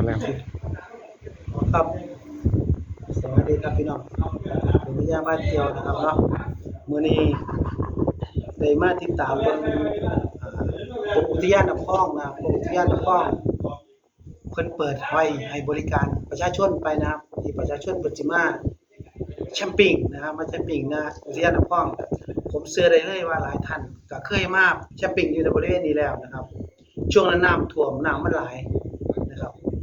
ดแล้ว ครับ สวัสดีครับพี่น้องผมวิยาบ้านเกียวนะครับเนาะมื้อนี้ได้มาติดตามเบิ่งกรมอุทยานน้ำพองนะครับกรมอุทยานน้ำพองเพิ่นเปิดไว้ให้บริการประชาชนไปนะครับที่ประชาชนเพิ่นสิมาแคมปิ้งนะครับมาแคมปิ้งนะอุทยานน้ำพอง ผมเชื่อได้เลยว่าหลายท่านก็เคยมาแคมปิ้งอยู่ในบริเวณนี้แล้วนะครับ ช่วงนั้นน้ำท่วมน้ำมันหลาย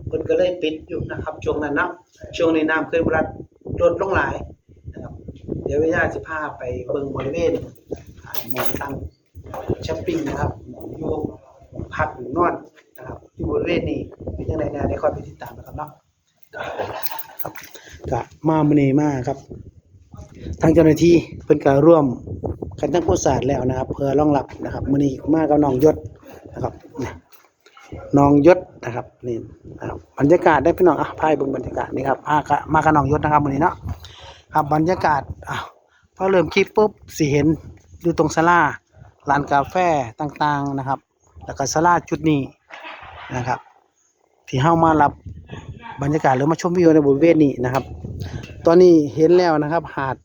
เพิ่นก็เลยปิดอยู่นะครับช่วงนั้นนะช่วงนี้น้ำเคยบรัดลดลงหลายนะครับเดี๋ยววิญญาณสิพาไปเบิ่งบริเวณหมองตั้งแคมปิ้งนะครับหมองยู่หมองพักหรือนอนนะครับที่บริเวณนี้เป็นยังไงแน่ได้คอยไปติดตามนะครับเนาะครับก็มาเมื้อนี้มาครับ ทางเจ้าหน้าที่เพิ่นก็ร่วมกันทั้งผู้ศาสตร์แล้วนะครับ เพื่อรองรับนะครับมื้อนี้มากับน้องยศนะครับ น้องยศนะครับนี่นะครับบรรยากาศได้พี่น้องอะพายบิ่งบรรยากาศนี่ครับมากับมากับน้องยศนะครับมื้อนี้เนาะครับบรรยากาศอะพอเริ่มคลิปปุ๊บสิเห็นอยู่ตรงศาลาร้านกาแฟต่างๆนะครับ แล้วก็ศาลาจุดนี้นะครับ ที่เฮามารับบรรยากาศหรือมาชมวิวในบริเวณนี้นะครับ ตอนนี้เห็นแล้วนะครับ หาด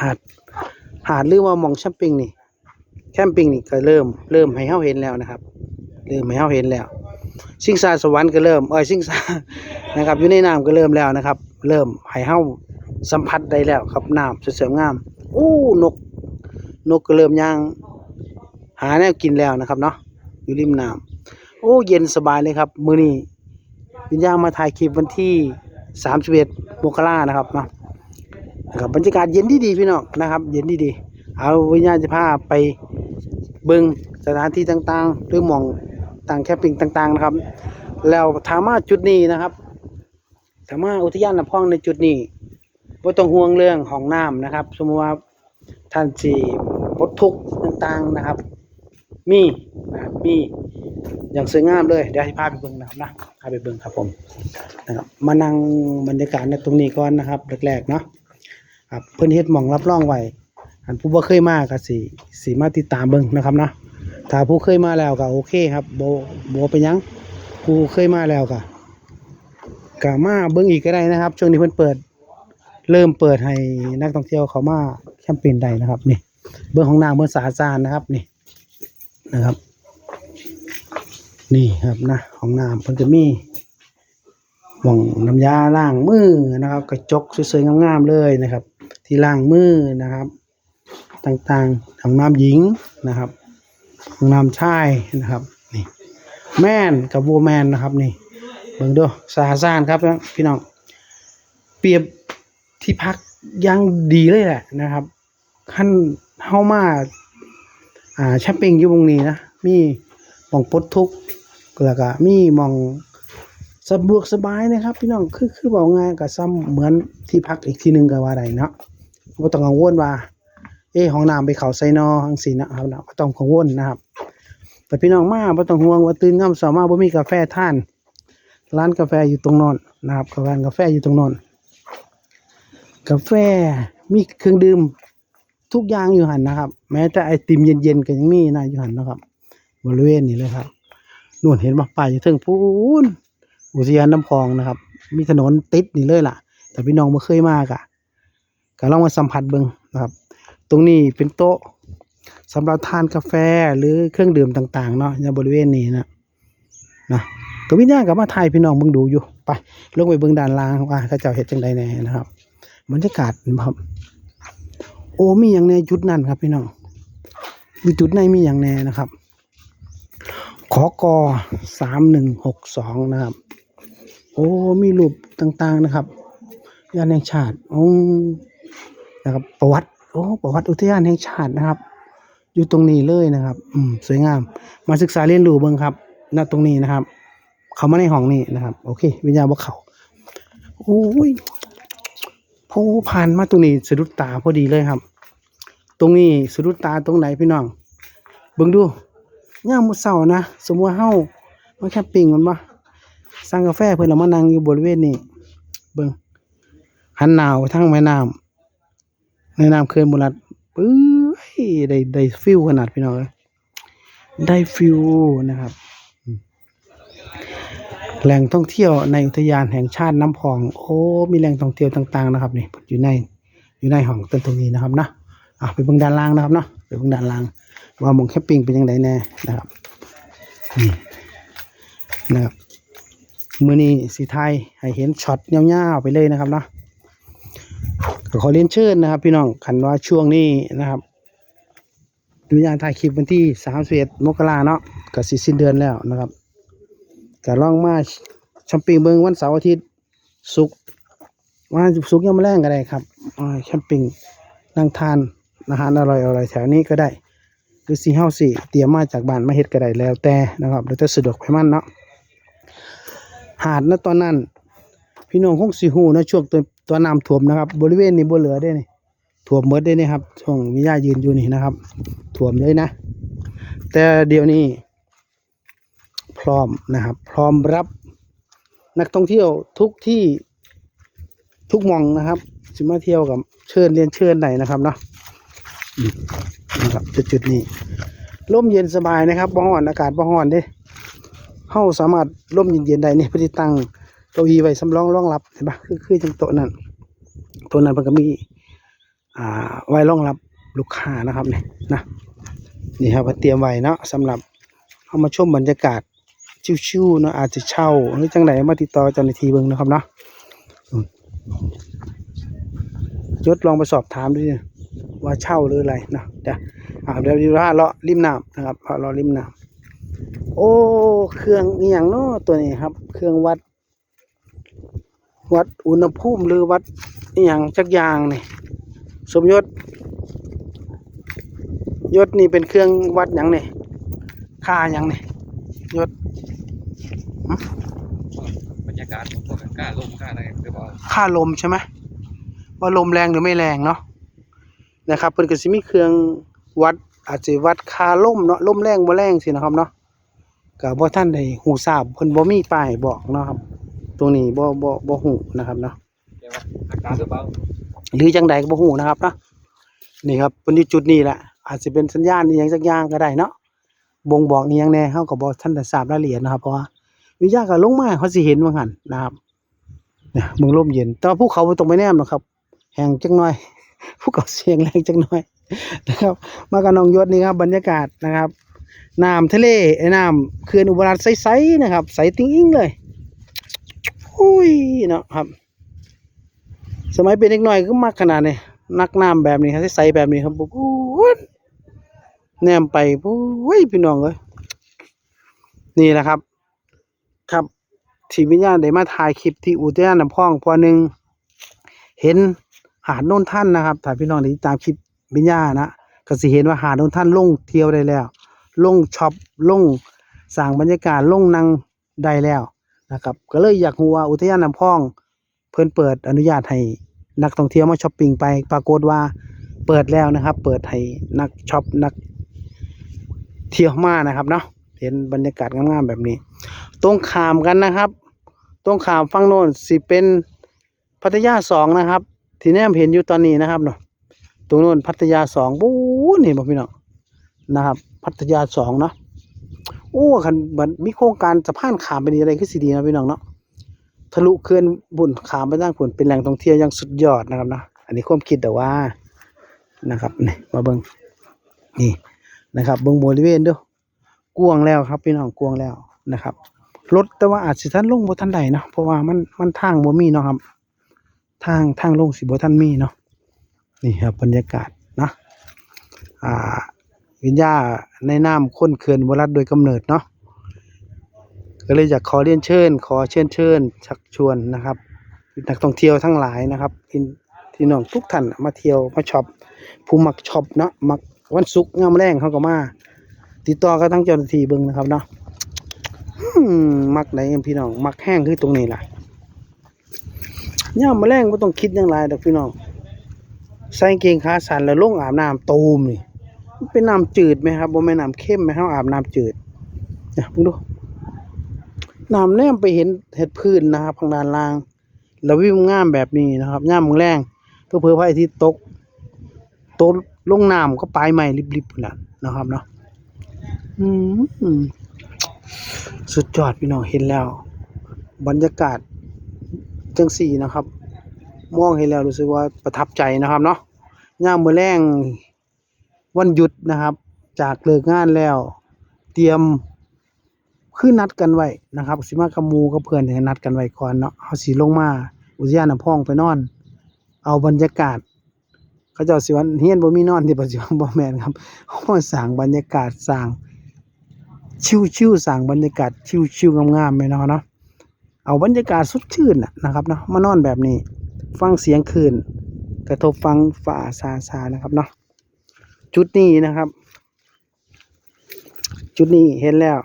หาดหาดหรือว่ามองแคมปิ้งนี่แคมปิ้งนี่ก็เริ่มเริ่มให้เฮาเห็นแล้วนะครับ เริ่มให้เฮาเห็นแล้วชิงซาสวรรค์ก็เริ่มเอ้ยชิงซานะครับ อยู่ในน้ำก็เริ่มแล้วนะครับ เริ่มให้เฮาสัมผัสได้แล้วครับน้ำสวยๆงามอู้นก นกก็เริ่มย่าง หาแนวกินแล้วนะครับเนาะอยู่ริมน้ำโอ้เย็นสบายเลยครับ มื้อนี้วิญญาณมาถ่ายคลิปวันที่31มสิบเอ็ดมกรานะครับเนาะนะครับบรรยากาศเย็นดีดีพี่น้องนะครับ เย็นดีดีเอาวิญญาณจะพาไปเบิงสถานที่ต่างๆหรือมอง ต่างแคมปิ้งต่าง ๆ นะครับ แล้วถามว่าจุดนี้นะครับถามว่าอุทยานน้ำพองในจุดนี้บ่ต้องห่วงเรื่องห้องน้ำนะครับ สมมติว่าท่านสิปลดทุกต่างๆนะครับ มีนะครับมีอย่างสวยงามเลยเดี๋ยวให้พาไปเบิ่งนะครับนะพาไปเบิ่งครับผมนะครับมานั่งบรรยากาศในตรงนี้ก่อนนะครับแรกๆเนาะครับเพิ่นเฮ็ดมองรับรองไว้อันผู้บ่เคยมาก็สิสิมาติดตามเบิ่งนะครับเนาะ ถ้าผู้เคยมาแล้วก็โอเคครับโบ่บ่เป็นยังผู้เคยมาแล้วก็ก็มาเบิ่งอีกก็ได้นะครับ ช่วงนี้เพิ่นเปิด เริ่มเปิดให้นักท่องเที่ยวเขามาแคมเปญได้นะครับ นี่ เบิ่งของน้ำเบิ่งสาดสะอาดนะครับนี่นะครับ นี่ครับนะของน้ำเพิ่นจะมีหม่องน้ำยาล้างมือนะครับ กระจกสวยๆงามๆเลยนะครับ ที่ล้างมือนะครับ ต่างๆของน้ำหญิงนะครับ ของน้ำชายนะครับนี่แมนกับวัวแมนนะครับนี่เบิ่งดูสะอาดสะอาดครับพี่น้องเปรียบที่พักยังดีเลยแหละนะครับขั้นเฮามาอ่าแชมปิ้งอยู่ตรงนี้นะมีมองปลดทุกแล้วก็มีมองสะดวกสบายนะครับ พี่น้องคือคือบอกง่ายกับซ้ำเหมือนที่พักอีกที่หนึ่งก็ว่าได้เนาะบ่ต้องกังวลว่า เอห้องน้ำไปเขาไซนอจังซี่นะครับนะต้องกังวลนะครับ แต่พี่น้องมาบ่ต้องห่วงว่าตื่นค่ำเช้ามาบ่มีกาแฟท่าน ร้านกาแฟอยู่ตรงนั้นนะครับร้านกาแฟอยู่ตรงนั้นกาแฟมีเครื่องดื่มทุกอย่างอยู่หันนะครับ แม้แต่ไอติมเย็นๆก็ยังมีนะอยู่หันนะครับ บริเวณนี้เลยครับนู่นเห็นบ่ป้ายอยู่เทิงพูนอุทยานน้ำพองนะครับ มีถนนติดนี่เลยล่ะ แต่พี่น้องม่เคยมากอะก็ลองมาสัมผัสเบิ่งนะครับ รงนี้เป็นโต๊ะสำหรับทานกาแฟหรือเครื่องดื่มต่าง ๆ เนาะในบริเวณนี้นะนะก็วิญญาณกับมาถ่ายพี่น้องเบิ่งดูอยู่ไปลงไปเบิ่งด้านล่างว่าเขาเจ้าเฮ็ดจังใดแน่นะครับบรรยากาศนะครับโอ้มีอย่างแน่จุดนั้นครับพี่น้องมีจุดไหนมีอย่างแน่นะครับ ขอกอสามหนึ่งหกสองนะครับ โอ้มีรูปต่างๆนะครับยานแห่งชาติโอ้นะครับ ประวัติ โอ้ประวัติอุทยานแห่งชาตินะครับ อยู่ตรงนี้เลยนะครับ อืมสวยงาม มาศึกษาเรียนรู้เบิ่งครับณตรงนี้นะครับ เขามาในห้องนี้นะครับ โอเค วิญญาณบ่เขาโอ้ยพอผ่านมาตรงนี้สะดุดตาพอดีเลยครับ ตรงนี้สะดุดตาตรงไหนพี่น้องเบิ่งดูย่ามมื้อเช้านะสมมุติว่าเฮามาแคมปิ้งมันบ่สั่งกาแฟเพิ่นแล้วมานั่งอยู่บริเวณนี้เบิ่งหันหนาไปทางแม่น้ำ แม่น้ำเขื่อนบุรัดปื้ยได้ได้ฟิลขนาดพี่น้องเอ้ยได้ฟิลนะครับ แหล่งท่องเที่ยวในอุทยานแห่งชาติน้ำพอง โอ้มีแหล่งท่องเที่ยวต่างๆนะครับนี่อยู่ในอยู่ในห้องต้นตรงนี้นะครับเนาะอะไปเบิ่งด้านล่างนะครับเนาะไปเบิ่งด้านล่าง ว่ามองแคมปิ้งเป็นยังไงแน่นะครับนี่นะครับมือนี้สีไทยให้เห็นช็อตยาวๆไปเลยนะครับเนาะ ก็ขอเรียนเชิญนะครับ พี่น้องคันว่าช่วงนี้นะครับดูยานถ่ายคลิปวันที่31มกราเนาะก็สิสิ้นเดือนแล้วนะครับก็ล่องมาช้อปปิ้งเบิ่งวันเสาร์อาทิตย์ศุกวันศุกยังมาแรงก็ได้ครับช้อปปิ้งนั่งทานอาหารอร่อยอร่อยแถวนี้ก็ได้หรือสีเฮาสิเตรียมมาจากบ้านมาเฮ็ดก็ได้แล้วแต่นะครับแล้วแต่สะดวกไปมั่นเนาะหาดณตอนนั้น พี่น้องคงสิฮู้นะช่วง ตัวน้ำท่วมนะครับ บริเวณนี้บ่เหลือได้นี่ท่วมหมดได้นี่ครับช่วงวิญายืนอยู่นี่นะครับท่วมเลยนะ แต่เดี๋ยวนี้ พร้อมนะครับ พร้อมรับนักท่องเที่ยวทุกที่ทุกมองนะครับสิมาเที่ยวกับเชิญเรียนเชิญไหนนะครับเนาะนะครับจุดจุดๆนี้ร่มเย็นสบายนะครับบ่ฮ้อนอากาศบ่ฮ้อนเด้เฮาสามารถร่มเย็นๆได้นี่พิ่นสิตั้ง เก้าอี้ไว้สำรองรองรับเห็นปะคือคือจังโต๊ะนั้นโต๊ะนั้นเพิ่นก็มีอ่าไว้รองรับลูกค้านะครับเนี่ยนะนี่ครับเตรียมไว้เนาะสำหรับเอามาชมบรรยากาศชิวๆเนาะอาจจะเช่าหรือจังไหนมาติดต่อเจ้าหน้าที่เบิ่งนะครับเนาะยศลองไปสอบถามดูว่าเช่าหรืออะไรนะเดี๋ยวอ่าเดี๋ยวดูว่าเลาะริมน้ำนะครับเลาะริมน้ำโอ้เครื่องอย่างเนาะตัวนี้ครับ เครื่องวัด วัดอุณหภูมิหรือวัดอหย่างจักอย่างนี่สมยศ ยศนี่เป็นเครื่องวัดอย่างนี่ค่าหยังนี่ยศบรรยากาศของตัวกล้าลมกล้าอะไรหรือเปล่าค่าลมใช่ไหมว่าลมแรงหรือไม่แรงเนาะนะครับเพิ่นก็สิมีเครื่องวัดอาจจะวัดค่าลมเนาะลมแรงบ่แรงสินะครับเนาะก็บ่ทันได้ฮู้ทราบเพิ่นบ่มีป้ายบอกเนาะครับ ตรงนี้บ่บ่บ่ฮู้นะครับเนาะเรียกว่าอากาศหรือเปล่าหรือจังใดก็บ่ฮู้นะครับเนาะนี่ครับเพิ่นอยู่จุดนี้แหละอาจจะเป็นสัญญาณอีหยังสักอย่างก็ได้เนาะบ่งบอกอีหยังแน่เฮาก็บ่ทันได้ทราบรายละเอียดนะครับเพราะว่าวิทยาก็ลงมาเขาสิเห็นว่าหั่นนะครับเนี่ยเมืองลมเย็นแต่ว่าภูเขาบ่ต้องไปแนมหรอกครับ แห้งจักหน่อยภูเขาเสียงแรงจักหน่อยนะครับ มากับน้องยศนี่ครับบรรยากาศนะครับน้ำทะเลไอ้น้ำเขื่อนอุบลรัตน์ใสๆนะครับ ใสติ้งอิงเลย อุ้ยเนาะครับ สมัยเป็นเด็กน้อยก็มักขนาดนี้นักน้ำแบบนี้ครับใสๆแบบนี้ครับปุ๊บแนมไปปุ้ยพี่น้องเอ้ยนี่แหละครับ ครับที่วิญญาณได้มาถ่ายคลิปที่อุทยานน้ำพองพอหนึ่งเห็นหาดโน่นท่านนะครับถ้าพี่น้องได้ติดตามคลิปวิญญาณนะก็สิเห็นว่าหาดโน่นท่านลงเที่ยวได้แล้ว ลงช็อปลงสร้างบรรยากาศลงนั่งได้แล้ว นะครับ ก็เลยอยากรู้ว่าอุทยานน้ำพอง เพิ่นเปิดอนุญาตให้นักท่องเที่ยวมาช้อปปิ้งไป ปรากฏว่าเปิดแล้วนะครับ เปิดให้นักช็อปนักเที่ยวมานะครับเนาะเห็นบรรยากาศงามๆแบบนี้ ตรงขามกันนะครับ ตรงขามฝั่งโน้นสิเป็นพัทยาสองนะครับ ที่แนมเห็นอยู่ตอนนี้นะครับเนาะตรงโน้นพัทยาสองบู๊นี่บ่พี่น้องนะครับ พัทยาสองเนาะ โอ้คันบัดมีโครงการสะพานขามไปนี่อะไรคือสิดีนะพี่น้องเนาะทะลุเขื่อนบุญขามไปทางผลเป็นแหล่งท่องเที่ยวอย่างสุดยอดนะครับนะอันนี้ความคิดแต่ว่านะครับนี่มาเบิ่งนี่นะครับเบิ่งบริเวณด้วยกวางแล้วครับพี่น้องกวางแล้วนะครับรถแต่ว่าอาจสิท่านลงบ่ทันใดเนาะเพราะว่ามันมันทางบ่มีเนาะครับ ทางทางลงสิบ่ทันมีเนาะนี่ครับบรรยากาศนะอ่า วิญญาในน้ำค้นเขื่อนวรัตโดยกำเนิดเนาะก็เลยอยากขอเรียนเชิญ ขอเชิญเชิญ ชักชวนนะครับนักท่องเที่ยวทั้งหลายนะครับพี่ที่น้องทุกท่านมาเที่ยวมาช็อปผู้มักช็อปเนาะมักวันศุกร์งามแรงเขาก็มาติดต่อกับทั้งเจ้าหน้าที่เบิ่งนะครับเนาะมักไหนพี่น้อง มักแห้งคือตรงนี้ล่ะย่ามมาแรงไม่ต้องคิดย่างไรดอกพี่น้องใส่กางเกงขาสั้นแล้วลงอาบน้ำตูมนี่ เป็นน้ำจืดไหมครับบ่แม่น้ำเข้มไหมครับอาบน้ำจืดเนี่ยมึงดูน้ำแนมไปเห็นเห็ดพื้นนะครับทางด้านล่างแล้ววิวงามแบบนี้นะครับย่ามมึงแรงเพื่อเพื่อพระอาทิตย์ตกตกลงน้ำก็ปลายใหม่ริบๆพุ่นะนะครับเนาะอืมสุดยอดพี่น้องเห็นแล้ว บรรยากาศจังสี่นะครับ มองเห็นแล้วรู้สึกว่าประทับใจนะครับเนาะย่ามมื้อแรง วันหยุดนะครับ จากเลิกงานแล้ว เตรียมคือนัดกันไว้นะครับ สิมากับหมู่กับเพื่อนให้นัดกันไว้ก่อนเนาะเฮาสิลงมาอุทยานน้ำพองไปนอน เอาบรรยากาศ เขาเจ้าสิว่าเฮียนบ่มีนอนที่ปัจจุบันบ่แมนครับเฮาสร้างบรรยากาศสร้างชิวๆสร้างบรรยากาศชิวๆงามๆไปเนาะเนาะเอาบรรยากาศสดชื่นนะครับเนาะมานอนแบบนี้ ฟังเสียงคืน กระทบฟังฝ่าซาซานะครับเนาะ จุดนี้นะครับ จุดนี้เห็นแล้ว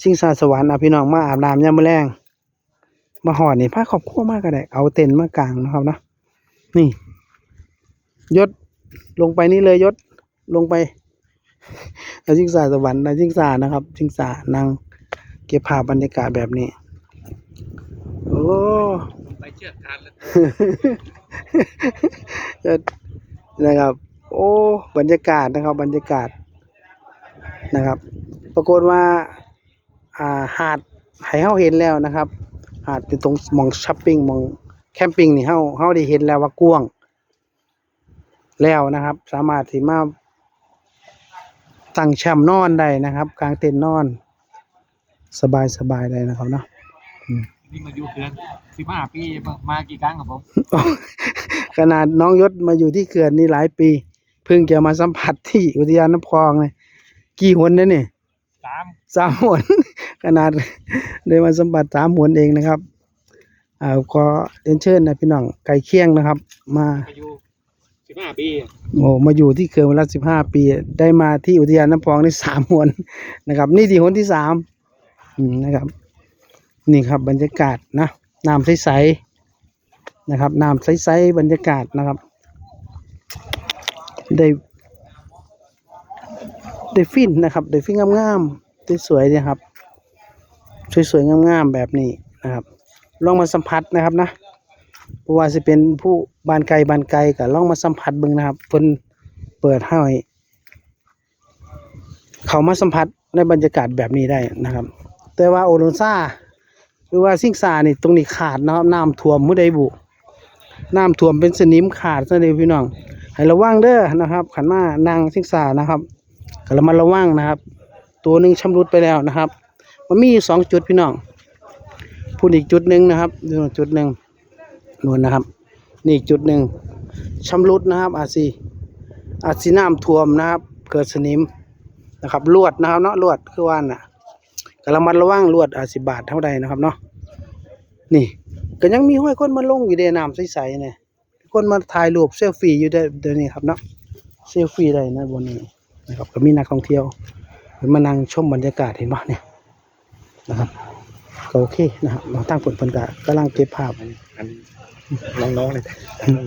ชิงซาสวรรค์เอาพี่น้องมาอาบน้ำยามมื้อแรงมาหอดนี่พาครอบครัวมากก็ได้ เอาเต็นท์มากางนะครับเนาะนี่ ยศลงไปนี่เลยยศลงไปนาจิงสาสวรรค์นาจิงสานะครับจิงสานั่งเก็บภาพบรรยากาศแบบนี้ โอ้ไปเชือดคานแล้วยศนะครับ โอ้บรรยากาศนะครับ บรรยากาศนะครับ ปรากฏว่าอ่าหาดให้เฮาเห็นแล้วนะครับ หาดอยู่ตรงหมองช้อปปิ้งหมองแคมปิ้งนี่เฮาเฮาได้เห็นแล้วว่ากว้างแล้วนะครับ สามารถที่มาตั้งแคมป์นอนได้นะครับกลางเต็นท์นอน สบายสบายเลยนะครับเนาะนี่มาอยู่เดือนสิบห้าปีมากี่ครั้งครับผม ขนาดน้องยศมาอยู่ที่เขื่อนนี่หลายปี เพิ่งจะมาสัมผัสที่อุทยานน้ำพองเลยกี่หนนะเนี่ยสามสามหน ขนาดได้มาสัมผัสสามหนเองนะครับอ่าขอเรียนเชิญนะพี่น้องไก่เคียงนะครับ มามาอยู่สิบห้าปีโอ้มาอยู่ที่เขื่อนเวลาสิบห้าปี ได้มาที่อุทยานน้ำพองนี่สามหนนะครับ นี่ที่หนที่สามอืมนะครับ นี่ครับบรรยากาศนะน้ำใสๆนะครับน้ำใสๆบรรยากาศนะครับ ได้ได้ฟินนะครับได้ฟินงามๆสวยๆนี่ยครับ สวยๆงามๆแบบนี้นะครับ ลองมาสัมผัสนะครับนะเพราะว่าจะเป็นผู้บานไกลบานไกลก็ลองมาสัมผัสบิ่งนะครับเพิ่นเปิดให้เขามาสัมผัสในบรรยากาศแบบนี้ได้นะครับ แต่ว่าโอโนซ่าหรือว่าซิงซานี่ตรงนี้ขาดนะครับน้ำท่วมมื้อใดบุน้ำท่วมเป็นสนิมขาดซะเลยพี่น้อง ให้ระวังเด้อนะครับขันมานางซิ่งซานะครับก็ระมัดระวังนะครับ ตัวหนึ่งชำรุดไปแล้วนะครับ มันมีอยู่สองจุดพี่น้องพูดอีกจุดหนึ่งนะครับดูจุดหนึ่งนู่นะครับ นี่อีกจุดหนึ่งชำรุดนะครับ อาจสิอาจสิน้ำท่วมนะครับ เกิดสนิมนะครับลวดนะครับเนาะลวดคือว่าน่ะก็ระมัดระวังลวดอาจสิบาทเท่าใดนะครับเนาะนี่ก็ยังมีห้อยคนมาลงอยู่ในน้ำใสๆเนี่ย คนมาถ่ายรูปเซลฟี่อยู่ได้เดี๋ยวนี้ครับเนาะเซลฟี่ได้นะบนนี้นะครับก็มีนักท่องเที่ยวเพิ่นมานั่งชมบรรยากาศเห็นบ่เนี่ยนะครับก็โอเคนะครับเราตั้งผลผลกะกำลังเก็บภาพอันน้องๆเลย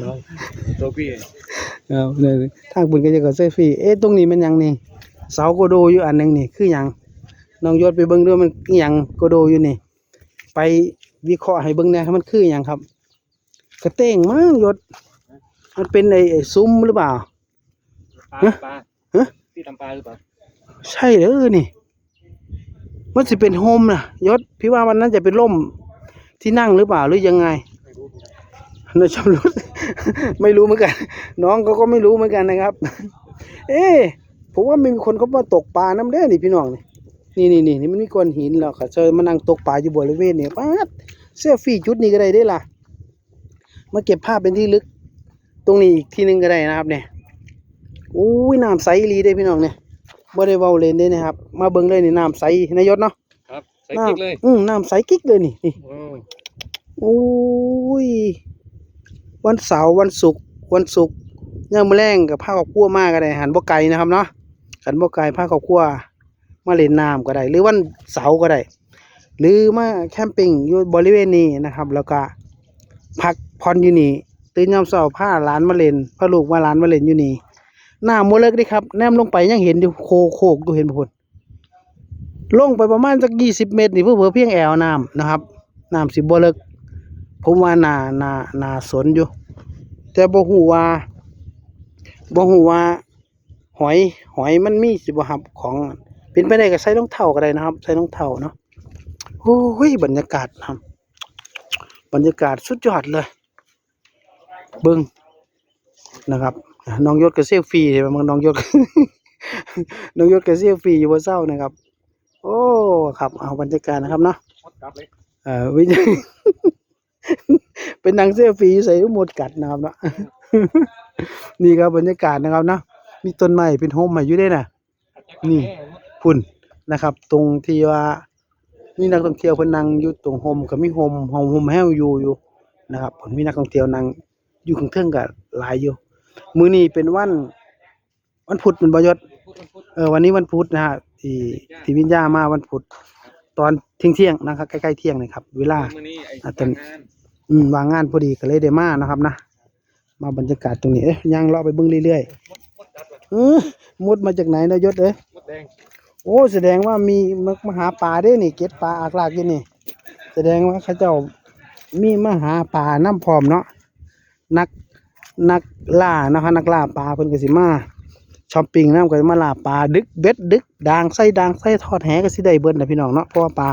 น้องๆตัวพี่เออเนี่ยทางบุญก็จะก็เซลฟี่เอ๊ะตรงนี้มันหยังนี่เสาโกโดอยู่อันหนึงนี่คือหยังน้องยศไปเบิ่งด้วยมันอิหยังโกโดอยู่นี่ ไปวิเคราะห์ให้เบิ่งแหน่มันคือหยังครับก ระเต้งมั้งยศ มันเป็นไอ้ไอ้ซุ้มหรือเปล่า ปลาฮะปลาฮะ ที่ทำปลาหรือเปล่าใช่เด้อนี่ มันจะเป็นโฮมนะยศพี่ว่ามันน่าจะเป็นร่มที่นั่งหรือเปล่าหรือยังไงไม่รู้น่าชำรุด ไม่รู้เหมือนกัน น้องเขาก็ไม่รู้เหมือนกันนะครับ เอ๊ะผมว่ามีคนเขามาตกปลาน้ำเด้อนี่พี่น้องนี่นี่นี่นี่มันมีก้อนหินแล้วเขาเจอมานั่งตกปลาอยู่บริเวณนี้ป๊าดเซลฟี่จุดนี้ก็ได้ได้ล่ะ มาเก็บภาพเป็นที่ลึก ตรงนี้อีกที่หนึงก็ได้นะครับเนี่ยโอ้ยน้ำใสอีหลีได้พี่น้องเนี่ยบ่ได้เว้าเล่นเด้นะครับ มาเบิ่งเลยนี่น้ำใสนายศเนาะครับใส่กิ๊กเลยน้ำอืมน้ำใสกิ๊กเลยนี่นี่โอ้โอ้ยวันเสาร์วันศุกร์วันศุกร์ย่างมื้อแรงกับผ้าครอบครัวมาก็ได้หันบ่ไกลนะครับเนาะหันบ่ไกลผ้าครอบครัวมาเล่นน้ำก็ได้ หรือวันเสาร์ก็ได้ หรือมาแคมปิ้งอยู่บริเวณนี้นะครับ แล้วก็ พักผ่อนอยู่นี่ตื่นยามเช้าพาหลานมาเล่นพาลูกมาหลานมาเล่นอยู่นี่หน้ำบ่เลิกด้ครับแนมลงไปยังเห็นอยู่โคโคกอยู่เห็นบ่พุ่นลงไปประมาณสัก20เมตรนี่เพิ่นเพียงแอวน้ำนะครับน้ำสิบ่เลิกผมว่าน่าน่าน่าสนอยู่ แต่บ่ฮู้ว่าบ่ฮู้ว่าหอยหอยมันมีสิบ่ครับของเป็นไปได้ก็ใส่รองเท้าก็ได้นะครับ ใส่รองเท้าเนาะโอ้โอ้ยบรรยากาศครับ บรรยากาศสุดยอดเลย เบิ้งนะครับน้องยศกับเซลฟี่เห็นไหมน้องยศน้องยศกับเซลฟี่อยู่บนเศร้านะครับ โอ้ครับเอาบรรยากาศนะครับเนาะเออวิเป็นนางเซลฟี่ใส่ลูกหมดกัดนะครับเนาะนี่ครับบรรยากาศนะครับเนาะมีต้นไม้เป็นโฮมมาอยู่ด้วยนะนี่พุ่นนะครับ ตรงที่ว่า มีนักท่องเที่ยวเพิ่นนั่งอยู่ตรงโฮมก็มีโฮมโฮมโฮมแฮวอยู่อยู่นะครับผมมีนักท่องเที่ยวนั่งอยู่ข้างเทิงก็หลายอยู่ มื้อนี้เป็นวัน วันพุธเป็นบ่ยศเออวันนี้วันพุธนะฮะที่ที่วิญญามาวันพุธตอนเที่ยงเที่ยงนะครับใกล้ๆเที่ยงนะครับ เวลาอนี้ไอ้อะเต็มงานอืมวางงานพอดีก็เลยได้มานะครับนะมาบรรยากาศตรงนี้เอ๊ะย่างเลาะไปเบิ่งเรื่อยหมดหมดกลับเลยๆเออมดมาจากไหนนะยศเอ้ยหมดแดง โอ้แสดงว่ามีมามาหาปลาเด้นี่ เก็ดปลาอากลากอยู่นี่ แสดงว่าเขาเจ้ามีมาหาปลาน้ำพร้อมเนาะนักนักล่านะคะนักล่าปลาเพิ่นก็สิมาช้อปปิ้งน้ำก็สิมาล่าปลาดึกเบ็ดดึกดางไส้ดางไส้ทอดแหก็สิได้เบิดนะพี่น้องเนาะเพราะว่าปลา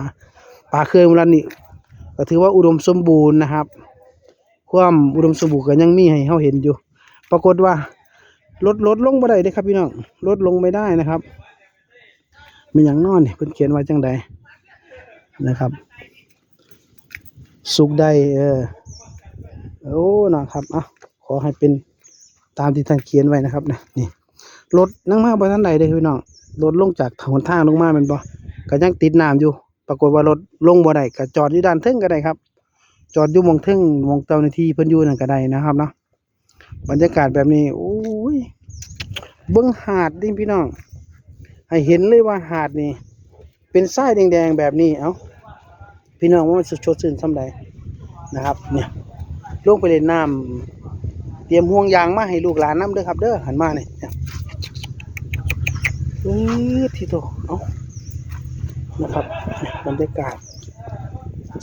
ปลาเคยเวลานี่ก็ถือว่าอุดมสมบูรณ์นะครับ ความอุดมสมบูรณ์ก็ยังมีให้เฮาเห็นอยู่ ปรากฏว่าลดลดลงบ่ได้เด้ครับพี่น้องลดลงไม่ได้นะครับ มันหยังนอนนี่เพิ่นเขียนไว้จังใดนะครับ สุขได้เออโอ้นะครับอะขอให้เป็นตามที่ท่านเขียนไว้นะครับนะนี่รถนั่งมาบ่ทันใดเด้อพี่น้องรถลงจากถนนทางลงมาแม่นบ่ก็ยังติดน้ำอยู่ ปรากฏว่ารถลงบ่ได้ก็จอดอยู่ด้านเทิงก็ได้ครับ จอดอยู่มองเทิงมองเจ้าหน้าที่เพิ่นอยู่นั่นก็ได้นะครับเนาะบรรยากาศแบบนี้โอ้ยเบิ่งหาดดิพี่น้อง ให้เห็นเลยว่าหาดนี่เป็นทรายแดงๆแบบนี้เอ้าพี่น้องว่ามันสุดชดชื่นส่ำใดนะครับเนี่ยลงไปเล่นน้ำเตรียมห่วงยางมาให้ลูกหลานน้ำเด้อครับเด้อหันมาเนี่ยเนี่ยเอที่โตเอ้านะครับบรรยากาศ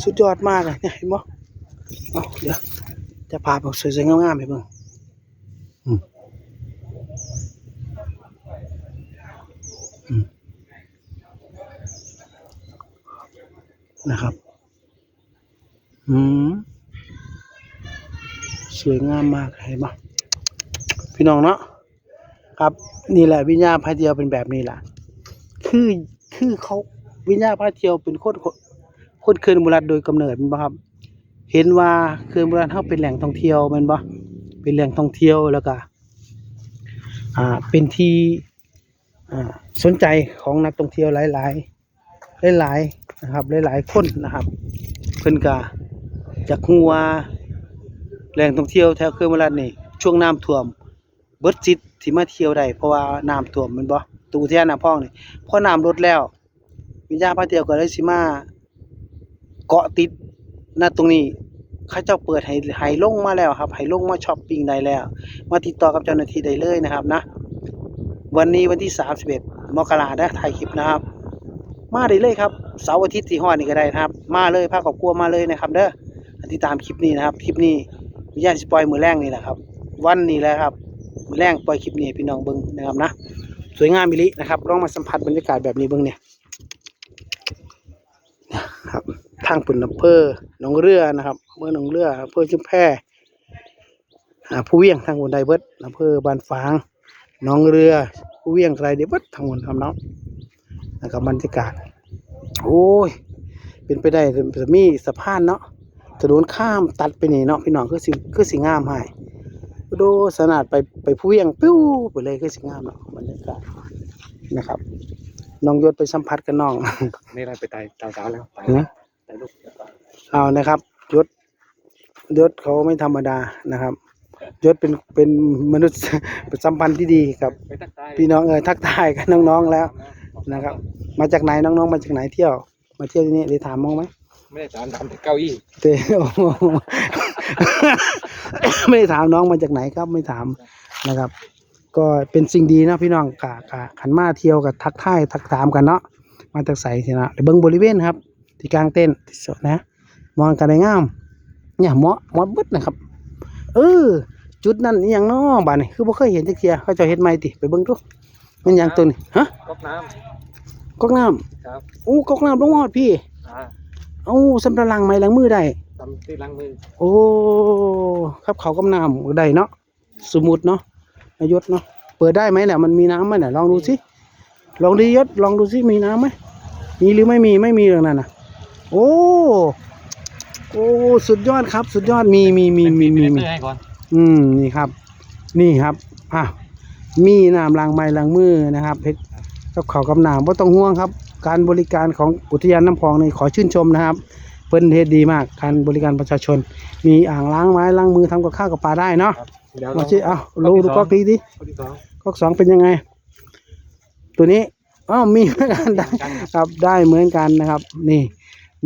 สุดยอดมากเลยเนี่ยเห็นบ่เอ้าเดี๋ยวจะพาไปสวยๆงามๆให้เบิ่งอืม นะครับ อืมสวยงามมากเห็นปะพี่น้องเนาะครับนี่แหละวิญญาณพาเทียวเป็นแบบนี้แหละคือคือเขาวิญญาณพาเทียวเป็นคนคนคนเคืนบุรัดโดยกำเนิดแมันบ่ครับ เห็นว่าเคืนบุรัดเขาเป็นแหล่งท่องเที่ยวแมันบ่เป็นแหล่งท่องเที่ยวแล้วก็อ่าเป็นที่อ่าสนใจของนักท่องเที่ยวหลาย ๆ หลายๆนะครับหลายๆคนนะครับ เพิ่นก็จากหัวแหล่งท่องเที่ยวแถวเขื่อนวรัดนี่ช่วงน้ำท่วม เบิดจิตที่มาเที่ยวได้เพราะว่าน้ำท่วมมันบ่ตูอุทยานน้ำพองนี่พอน้ำลดแล้ววิญญาณพาเที่ยวก็เลยสิมาเกาะติดณตรงนี้เขาเจ้าเปิดให้ให้ลงมาแล้วครับให้ลงมาช้อปปิ้งได้แล้ว มาติดต่อกับเจ้าหน้าที่ได้เลยนะครับนะ วันนี้วันที่ 31มกราคมได้ถ่ายคลิปนะครับ มาได้เลยครับเสาร์อาทิตย์ที่ฮอนี่ก็ได้นะครับ มาเลยพาครอบครัวมาเลยนะครับ เด้อติดตามคลิปนี้นะครับคลิปนี้วิญญาณสปอยมือแรงนี่แหละครับ วันนี้แหละครับมือแรงปล่อยคลิปนี้พี่น้องเบิ่งนะครับนะสวยงามมิลินะครับลองมาสัมผัสบรรยากาศแบบนี้เบิ่งเนี่ยนะครับทางปุ่นอำเภอหนองเรือนะครับอำเภอหนองเรืออำเภอชุมแพอ่ผู้เวียงทางบนไดเบิดอำเภอบานฝางหนองเรือผู้เวียงไรเดเบิดทางบนทำเนาะ นะครับบรรยากาศ โอ้ย เป็นไปได้จะมีสะพานเนาะถนนข้ามตัดไปนี่เนาะพี่น้องคือสิคือสิงามให้โดสนาดไปไปผู้เวียงปิ้วไปเลยคือสิงามเนาะบรรยากาศนะครับน้องยศไปสัมผัสกับน้องนี่เราไปตายตายสาวแล้วตายนะตายลูกเอานะครับยศยศเขาไม่ธรรมดานะครับยศเป็นเป็นมนุษย์เป็นสัมพันธ์ที่ดีกับไปทักทายพี่น้องเออทักทายกับน้องๆแล้ว นะครับ มาจากไหนน้องๆ มาจากไหนเที่ยว มาเที่ยวที่นี่ได้ถามมั้งไหมไม่ได้ตามตามแต่เก้าอี้เต้โอ้โหไม่ได้ถามน้องมาจากไหนครับ ไม่ถามนะครับ ก็เป็นสิ่งดีนะพี่น้องกะกะขันมาเที่ยวกับทักทายทักถามกันเนาะมาจากใสสินะเดี๋ยวเบิ้งบริเวณครับ ที่กลางเต้นท์ที่สุดนะ มองกันได้งาม เนี่ยเหมาะเหมาะเบึดนะครับ เออจุดนั้นอหย่างเน้อบ้านนี่คือบ่เคยเห็นจักเทียเขาเจะเห็นไหมติไปเบิ้งดู มันหยังตัวนี้ฮะก๊อกน้ก๊อกน้ำครับำอู้ก๊อกน้ำลงมาฮอดพี่อ่าเอ้าสำหรับล้างไม้ล้างมือได้ทำที่ล้างมือโอ้ครับเขาวกับน้ำก็ได้เนาะสมมุติเนาะนายศเนาะเปิดได้ไหมเนี่ยมันมีน้ำไหมเนี่ยลองดูสิลองดิยศลองดูสิมีน้ำไหมมีหรือไม่มีไม่มีเรื่องนั้นนะโอ้โอ้สุดยอดครับ สุดยอดมีมีมีมีมีเซ็นมีเซอร์ให้ก่อนอืมนี่ครับ นี่ครับอะ มีน้ำล้างไม้ล้างมือนะครับเพชรกับเขาวกับน้ำว่าต้องห่วงครับ การบริการของอุทยานน้ำพองนี่ขอชื่นชมนะครับเพิ่นเฮ็ดดีมากการบริการประชาชน มีอ่างล้างไม้ล้างมือทำกับข้าวกับปลาได้เนาะเดี๋ยวมาชิเอาดูดูก๊อกนี้ดิข้อที่สองก๊อกสองเป็นยังไง ตัวนี้อ้าวมีเหมือนกันได้ครับได้เหมือนกันนะครับ นี่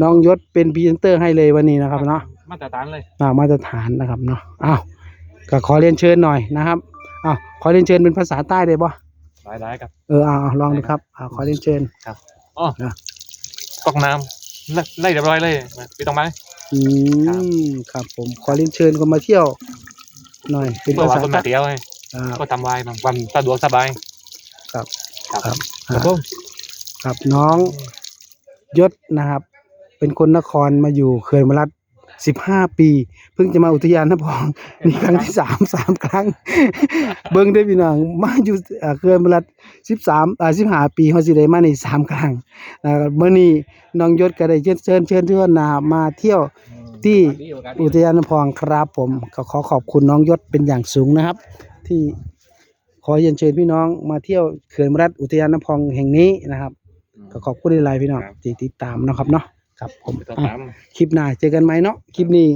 น้องยศเป็นพรีเซนเตอร์ให้เลยวันนี้นะครับเนาะมาตรฐานเลยอ่ามาตรฐานนะครับเนาะอ้าวก็ขอเรียนเชิญหน่อยนะครับ อ้าวขอเรียนเชิญเป็นภาษาใต้ได้ปะหลายหลายๆครับ เออเอาเอาลองดูครับอ่าขอเรียนเชิญอ๋อนะก๊อกน้ำไล่ไล่เรียบร้อยเลยพี่ต้องมาอืครับมครับผมขอเรียนเชิญคนมาเที่ยว หน่อยเป็นเพื่อภาว่าษาคนใต้มาเที่ยวไงอ่าก็ทำไวายมันความสะดวกสบายครับครับครับครับอ่าผมครับน้องยศนะครับ เป็นคนนครมาอยู่เขื่อนมรัด สิบห้าปี เพิ่งจะมาอุทยานน้ำพอง นี่ครั้งที่สามสามครั้ง เบิ้งได้อพี่น้องมาอยู่เอ่อเขื่อนมรัดสิบสามอ่าสิบห้าปีเขาสิได้มาในสามครั้งนะครับเมื่อนี้น้องยศก็ได้เชิญเชิญเชิญเชิญนะครับมาเที่ยวที่อุทยานน้ำพองครับผมก็ขอขอบคุณน้องยศเป็นอย่างสูงนะครับ ที่ขอเรียนเชิญพี่น้องมาเที่ยวเขื่อนมรัดอุทยานน้ำพองแห่งนี้นะครับ ก็ขอบคุณหลายๆพี่น้องครับที่ติดตามนะครับเนาะ ครับผมไม่ต้องอะตามคลิปหน้าเจอกันไหมเนาะคลิปนี้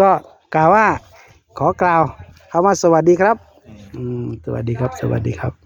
ก็กล่าวว่าขอกล่าวคำว่าสวัสดีครับ อืมสวัสดีครับ สวัสดีครับ